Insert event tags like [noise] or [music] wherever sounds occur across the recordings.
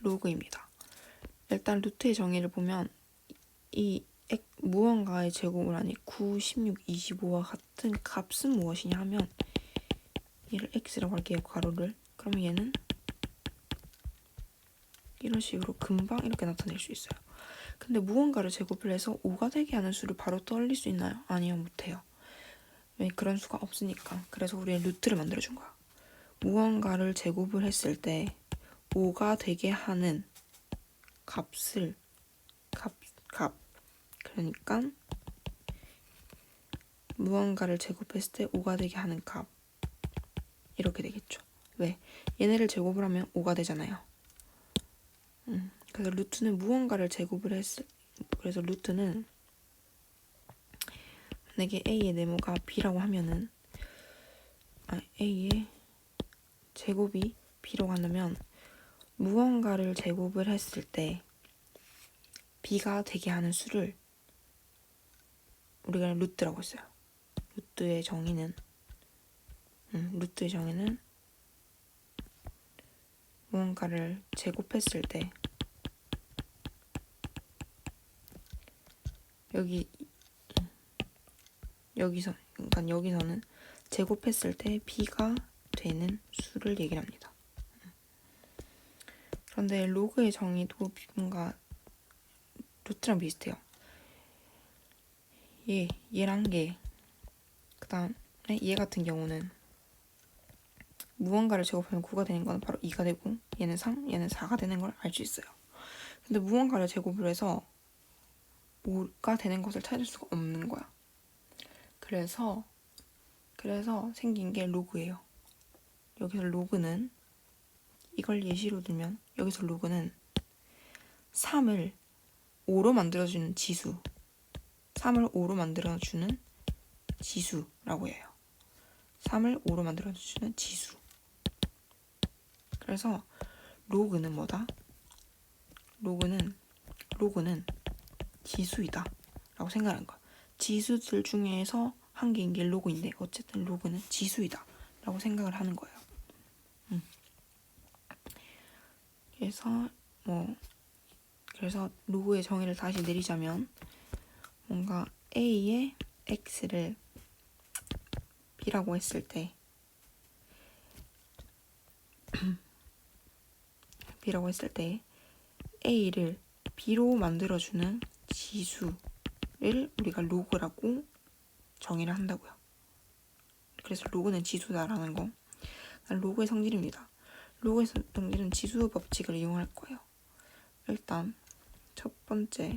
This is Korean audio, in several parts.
로그입니다. 일단 루트의 정의를 보면 이 액- 무언가의 제곱을 아니 9, 16, 25와 같은 값은 무엇이냐 하면 얘를 x라고 할게요. 괄호를. 그러면 얘는 이런 식으로 금방 이렇게 나타낼 수 있어요. 근데 무언가를 제곱을 해서 5가 되게 하는 수를 바로 떠올릴 수 있나요? 아니요, 못해요. 왜 그런 수가 없으니까. 그래서 우리는 루트를 만들어준 거야. 무언가를 제곱을 했을 때 5가 되게 하는 값을 값, 값. 그러니까 무언가를 제곱했을 때 5가 되게 하는 값. 이렇게 되겠죠. 왜? 얘네를 제곱을 하면 5가 되잖아요. 음, 그래서 루트는 무언가를 제곱을 했을 그래서 루트는 만약에 a의 네모가 b라고 하면은 아, a의 제곱이 b라고 한다면 무언가를 제곱을 했을 때 b가 되게 하는 수를 우리가 루트라고 했어요. 루트의 정의는 음, 루트의 정의는 무언가를 제곱했을 때 여기 여기서 그러니까 여기서는 제곱했을 때 b가 되는 수를 얘기를 합니다. 그런데 로그의 정의도 뭔가 루트랑 비슷해요. 얘 얘랑 얘 그 다음에 얘 같은 경우는 무언가를 제곱하면 9가 되는 건 바로 2가 되고 얘는 3, 얘는 4가 되는 걸 알 수 있어요. 근데 무언가를 제곱을 해서 5가 되는 것을 찾을 수가 없는 거야. 그래서 그래서 생긴 게 로그예요. 여기서 로그는 이걸 예시로 들면 여기서 로그는 3을 5로 만들어주는 지수 3을 5로 만들어주는 지수라고 해요. 3을 5로 만들어주는 지수 그래서 로그는 뭐다? 로그는 로그는 지수이다 라고 생각하는 거야. 지수들 중에서 한 개인 게 로그인데 어쨌든 로그는 지수이다 라고 생각을 하는 거예요. 음. 그래서 뭐 그래서 로그의 정의를 다시 내리자면 뭔가 a의 x를 b라고 했을 때 [clears throat] b라고 했을 때 a를 b로 만들어주는 지수를 우리가 로그라고 정의를 한다고요. 그래서 로그는 지수다라는 거. 로그의 성질입니다. 로그의 성질은 지수 법칙을 이용할 거예요. 일단 첫 번째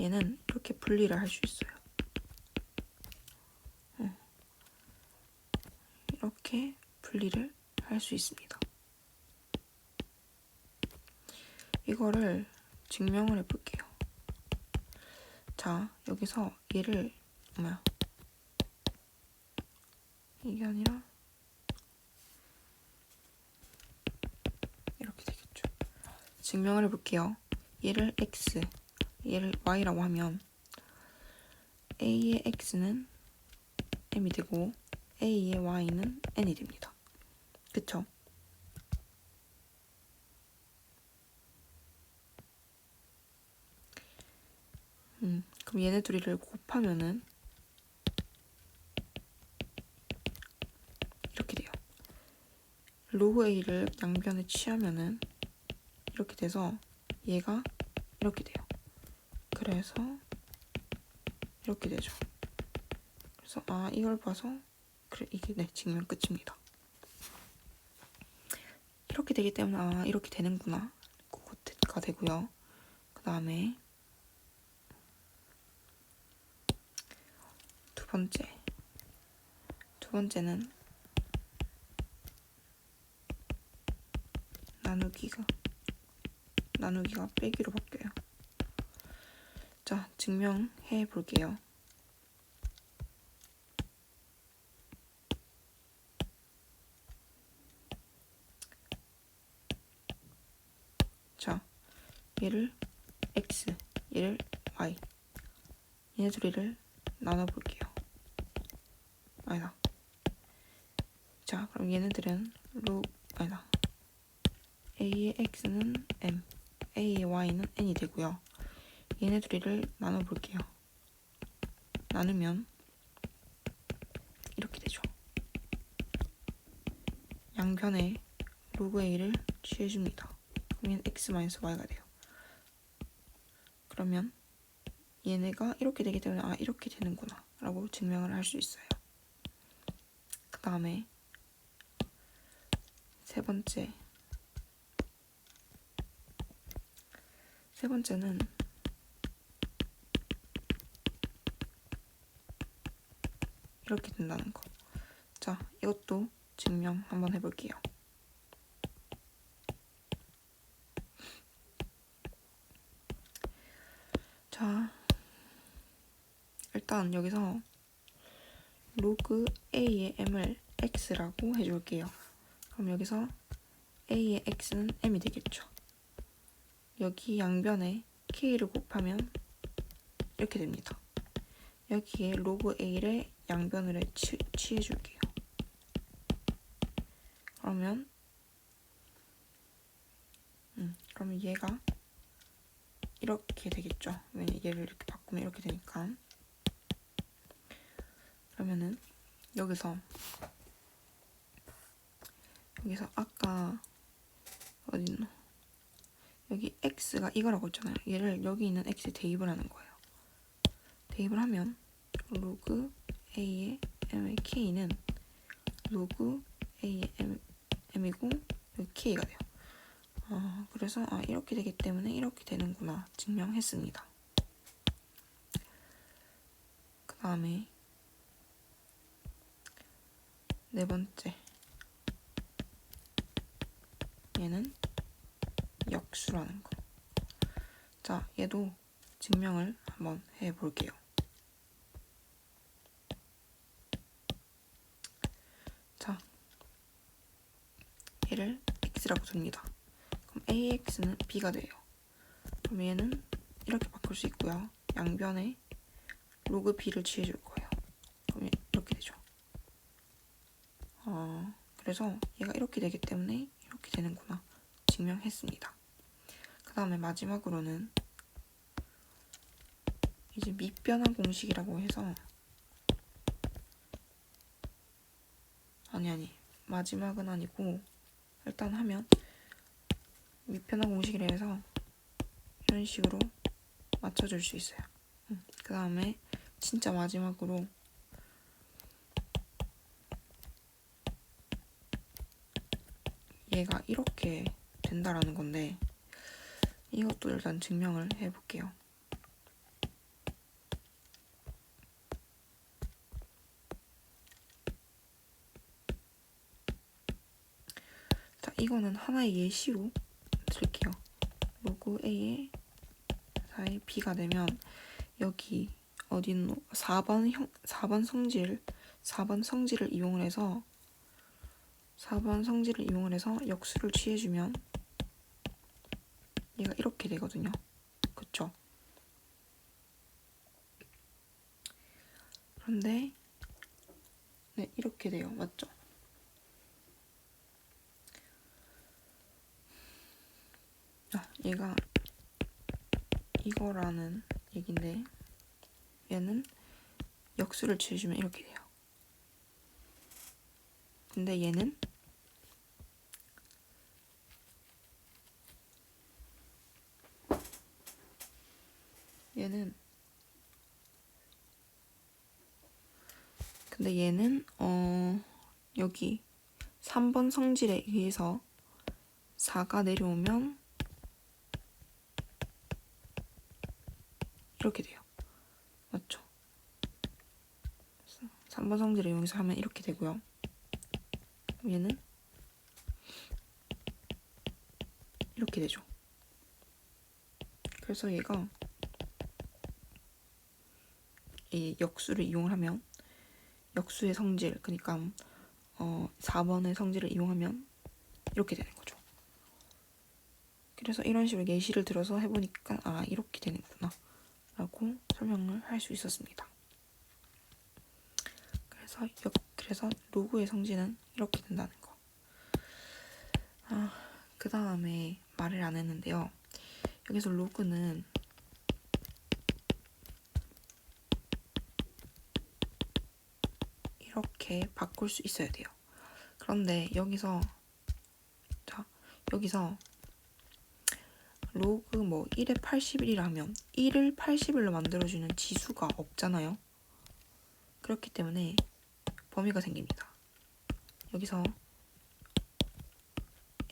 얘는 이렇게 분리를 할 수 있어요. 어. 이렇게 분리를 할 수 있습니다. 이거를 증명을 해볼게요. 자, 여기서 얘를 뭐야? 이게 아니라 이렇게 되겠죠. 증명을 해볼게요. 얘를 x, 얘를 y라고 하면 a의 x는 m이 되고 a의 y는 n이 됩니다. 그쵸? 음, 그럼 얘네 둘이를 곱하면은 이렇게 돼요. A를 양변에 취하면은 이렇게 돼서 얘가 이렇게 돼요. 그래서 이렇게 되죠. 그래서 아 이걸 봐서 그래 이게 네 증명 끝입니다. 이렇게 되기 때문에 아 이렇게 되는구나 그거가 되고요. 그 다음에 두 번째 두 번째는 나누기가 나누기가 빼기로 바뀌어요. 자, 증명해 볼게요. 자, 얘를 x, 얘를 y. 얘네 둘이를 나눠 볼게요. 아니다. 자, 그럼 얘네들은 루 아니다. A의 x는 m, a의 y는 n이 되고요. 얘네 둘이를 나눠 볼게요. 나누면 이렇게 되죠. 양변에 로그 a를 취해줍니다. 그러면 x-y가 돼요. 그러면 얘네가 이렇게 되기 때문에 아 이렇게 되는구나 라고 증명을 할 수 있어요. 그 다음에 세 번째 세 번째는 이렇게 된다는 거. 자, 이것도 증명 한번 해볼게요. 자, 일단 여기서 로그 a의 m을 x라고 해줄게요. 그럼 여기서 a의 x는 m이 되겠죠. 여기 양변에 k를 곱하면 이렇게 됩니다. 여기에 로그 a를 양변으로 취, 취해줄게요. 그러면 음, 그러면 얘가 이렇게 되겠죠. 왜냐 얘를 이렇게 바꾸면 이렇게 되니까. 그러면은 여기서 여기서 아까 있노? 여기 x가 이거라고 했잖아요. 얘를 여기 있는 x에 대입을 하는 거예요. 대입을 하면 로그 a의 m의 k는 로그 a의 m, m이고 여기 k가 돼요. 아, 그래서 아, 이렇게 되기 때문에 이렇게 되는구나 증명했습니다. 그 다음에 네 번째 얘는 역수라는 거. 자, 얘도 증명을 한번 해볼게요. 자, 얘를 x라고 둡니다. 그럼 ax는 b가 돼요. 그럼 얘는 이렇게 바꿀 수 있고요. 양변에 로그 b를 취해줄 거예요. 그럼 이렇게 되죠. 어, 그래서 얘가 이렇게 되기 때문에 이렇게 되는구나 증명했습니다. 그 다음에 마지막으로는 이제 밑변환 공식이라고 해서 아니 아니 마지막은 아니고 일단 하면 밑변환 공식이라 해서 이런 식으로 맞춰줄 수 있어요. 그 다음에 진짜 마지막으로 얘가 이렇게 된다라는 건데 이것도 일단 증명을 해볼게요. 자, 이거는 하나의 예시로 드릴게요. 로그 A에 4의 B가 되면 여기 있노? 4번 형 4번 성질 4번 성질을 이용을 해서 4번 성질을 이용을 해서 역수를 취해주면 얘가 이렇게 되거든요. 그쵸? 그런데 네 이렇게 돼요. 맞죠? 아, 얘가 이거라는 얘긴데 얘는 역수를 취해주면 이렇게 돼요. 근데 얘는 얘는 근데 얘는 어 여기 3번 성질에 의해서 4가 내려오면 이렇게 돼요. 맞죠? 3번 성질을 이용해서 하면 이렇게 되고요. 얘는 이렇게 되죠. 그래서 얘가 이 역수를 이용하면 역수의 성질, 그러니까 어 4번의 성질을 이용하면 이렇게 되는 거죠. 그래서 이런 식으로 예시를 들어서 해보니까 아 이렇게 되는구나 라고 설명을 할 수 있었습니다. 그래서 역 그래서 로그의 성질은 이렇게 된다는 거. 아, 그 다음에 말을 안 했는데요. 여기서 로그는 이렇게 바꿀 수 있어야 돼요. 그런데 여기서 자 여기서 로그 뭐 1에 81이라면 1을 81로 만들어주는 지수가 없잖아요. 그렇기 때문에 범위가 생깁니다. 여기서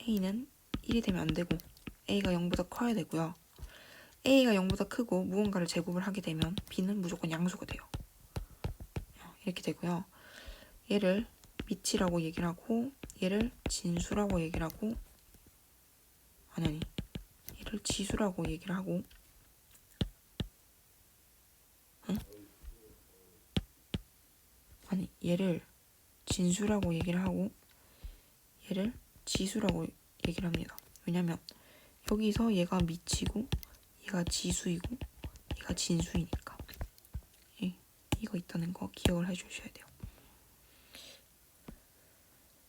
a는 1이 되면 안 되고 a가 0보다 커야 되고요. a가 0보다 크고 무언가를 제곱을 하게 되면 b는 무조건 양수가 돼요. 이렇게 되고요. 얘를 미치라고 얘기를 하고 얘를 진수라고 얘기를 하고 아니 아니 얘를 지수라고 얘기를 하고 응? 아니 얘를 진수라고 얘기를 하고 얘를 지수라고 얘기를 합니다. 왜냐면 여기서 얘가 미치고 얘가 지수이고 얘가 진수이니까 예, 이거 있다는 거 기억을 해주셔야 돼요.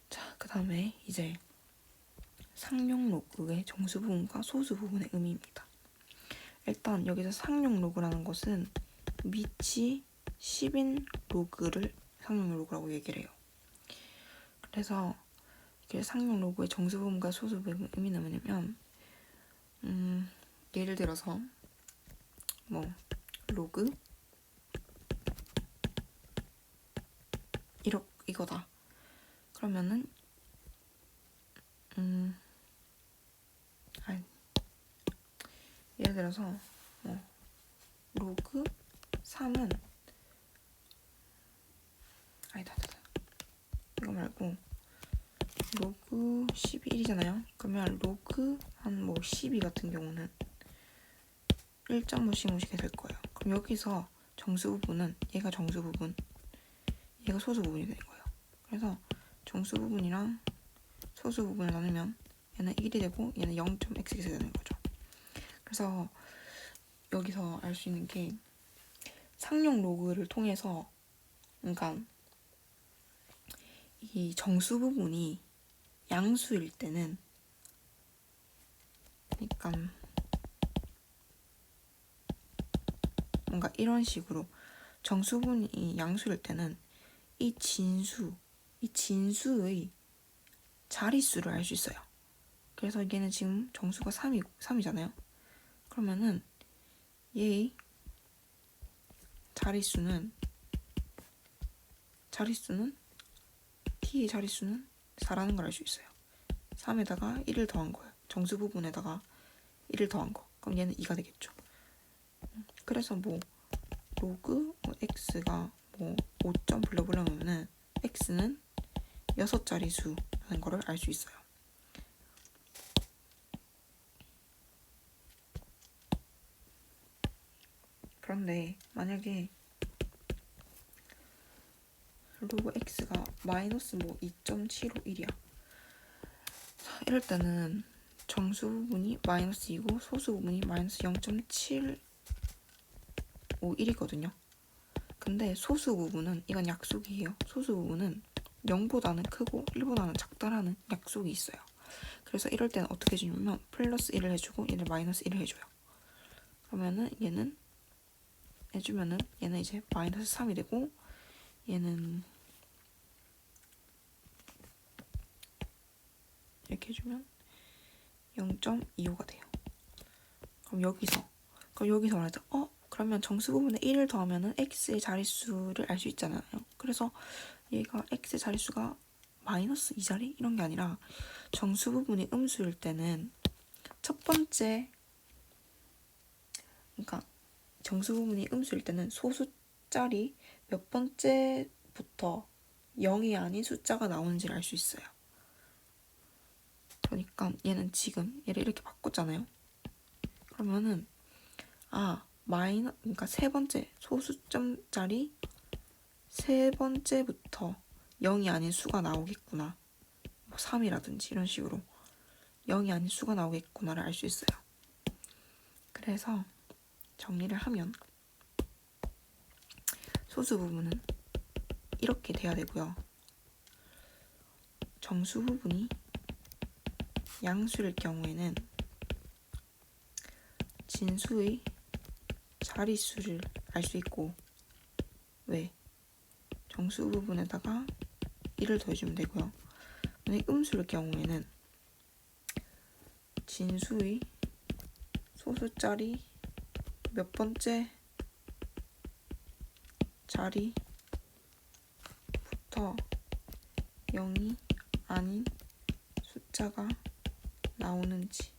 자, 그 다음에 이제 상용 로그의 정수 부분과 소수 부분의 의미입니다. 일단 여기서 상용 로그라는 것은 미치 10인 로그를 상용 로그라고 얘기를 해요. 그래서 이게 상용 로그의 정수 부분과 소수 부분의 의미는 뭐냐면 음, 예를 들어서 뭐 로그 이거다. 그러면은 음. 아니. 예를 들어서 뭐 로그 3은 아니다 아니다. 이거 말고 로그 11이잖아요. 그러면 로그 한 뭐 12 같은 경우는 1.5씩 될 거예요. 그럼 여기서 정수 부분은 얘가 정수 부분 얘가 소수 부분이 되는 거예요. 그래서 정수 부분이랑 소수 부분을 나누면 얘는 1이 되고 얘는 0.x가 되는 거죠. 그래서 여기서 알 수 있는 게 상용 로그를 통해서 그러니까 이 정수 부분이 양수일 때는 그러니까 뭔가 이런 식으로 정수 부분이 양수일 때는 이 진수 이 진수의 자릿수를 알 수 있어요. 그래서 얘는 지금 정수가 3이, 3이잖아요. 그러면은 얘의 자릿수는 자릿수는 t의 자릿수는 4라는 걸 알 수 있어요. 3에다가 1을 더한 거예요. 정수 부분에다가 1을 더한 거. 그럼 얘는 2가 되겠죠. 그래서 뭐 로그 뭐 x가 뭐 5점 불러보려면은 x는 여섯 자리 수 라는 거를 알 수 있어요. 그런데 만약에 로그 x가 마이너스 뭐 2.751이야. 자, 이럴 때는 정수 부분이 마이너스 2고 소수 부분이 마이너스 0.751이거든요. 근데 소수 부분은 이건 약속이에요. 소수 부분은 0보다는 크고 1보다는 작다라는 약속이 있어요. 그래서 이럴 때는 어떻게 해주냐면 플러스 1을 해주고 얘를 마이너스 1을 해줘요. 그러면은 얘는 해주면은 얘는 이제 마이너스 3이 되고 얘는 이렇게 해주면 0.25가 돼요. 그럼 여기서 그럼 여기서 말하자. 어? 그러면 정수 부분에 1을 더하면은 x의 자릿수를 알 수 있잖아요. 그래서 얘가 x의 자릿수가 마이너스 2자리 이런 게 아니라 정수 부분이 음수일 때는 첫 번째 그러니까 정수 부분이 음수일 때는 소수짜리 몇 번째부터 0이 아닌 숫자가 나오는지를 알 수 있어요. 그러니까 얘는 지금 얘를 이렇게 바꿨잖아요. 그러면은 아 마이너 그러니까 세 번째 소수점짜리 세 번째부터 0이 아닌 수가 나오겠구나. 뭐 3이라든지 이런 식으로 0이 아닌 수가 나오겠구나를 알 수 있어요. 그래서 정리를 하면 소수 부분은 이렇게 돼야 되고요. 정수 부분이 양수일 경우에는 진수의 자릿수를 알 수 있고 왜? 정수 부분에다가 1을 더해주면 되고요. 만약 음수일 경우에는 진수의 소수자리 몇 번째 자리부터 0이 아닌 숫자가 나오는지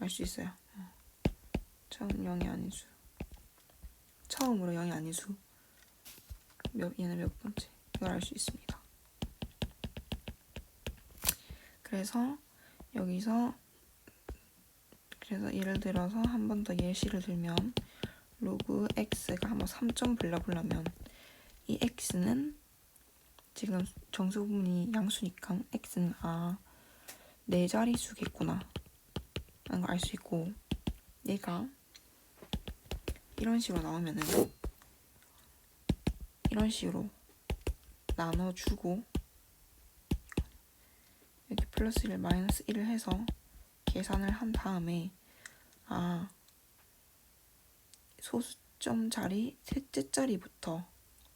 알 수 있어요. 어. 처음 0이 아닌 수. 처음으로 0이 아닌 수. 몇, 얘는 몇 번째. 이걸 알 수 있습니다. 그래서 여기서 그래서 예를 들어서 한 번 더 예시를 들면 로그 x가 한번 3점 불러보려면 이 x는 지금 정수 부분이 양수니까 x는 아 네 자릿수겠구나 라는 걸 알 수 있고 얘가 이런 식으로 나오면은 이런 식으로 나눠주고 여기 플러스 1 마이너스 1을 해서 계산을 한 다음에 아 소수점 자리 셋째 자리부터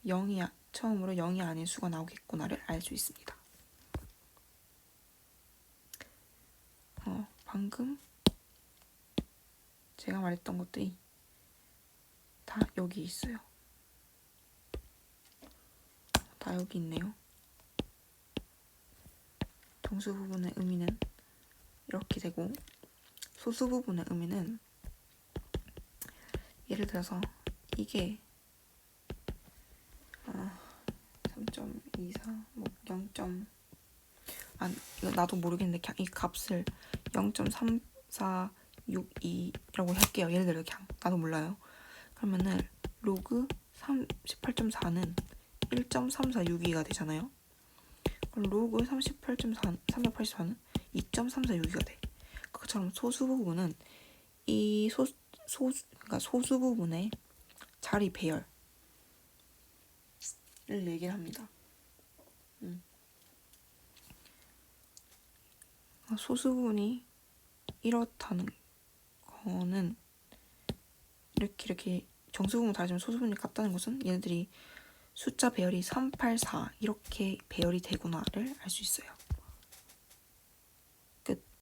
0이 아- 처음으로 0이 아닌 수가 나오겠구나를 알 수 있습니다. 어, 방금 제가 말했던 것들이 다 여기 있어요. 다 여기 있네요. 정수 부분의 의미는 이렇게 되고 소수 부분의 의미는 예를 들어서 이게 아, 3.24, 뭐 0. 아 이거 나도 모르겠는데 그냥 이 값을 0.3462라고 할게요. 예를 들어 그냥 나도 몰라요. 그러면은 로그 38.4는 1.346이가 되잖아요. 그럼 로그 38.4, 384는 2.346이가 돼. 그것처럼 소수 부분은 이 소, 소수, 그러니까 소수 부분의 자리 배열을 얘기를 합니다. 음. 아, 소수 부분이 이렇다는 거는 이렇게 이렇게 정수 부분 다르지만 소수 부분이 같다는 것은 얘네들이 숫자 배열이 3, 8, 4 이렇게 배열이 되구나를 알 수 있어요.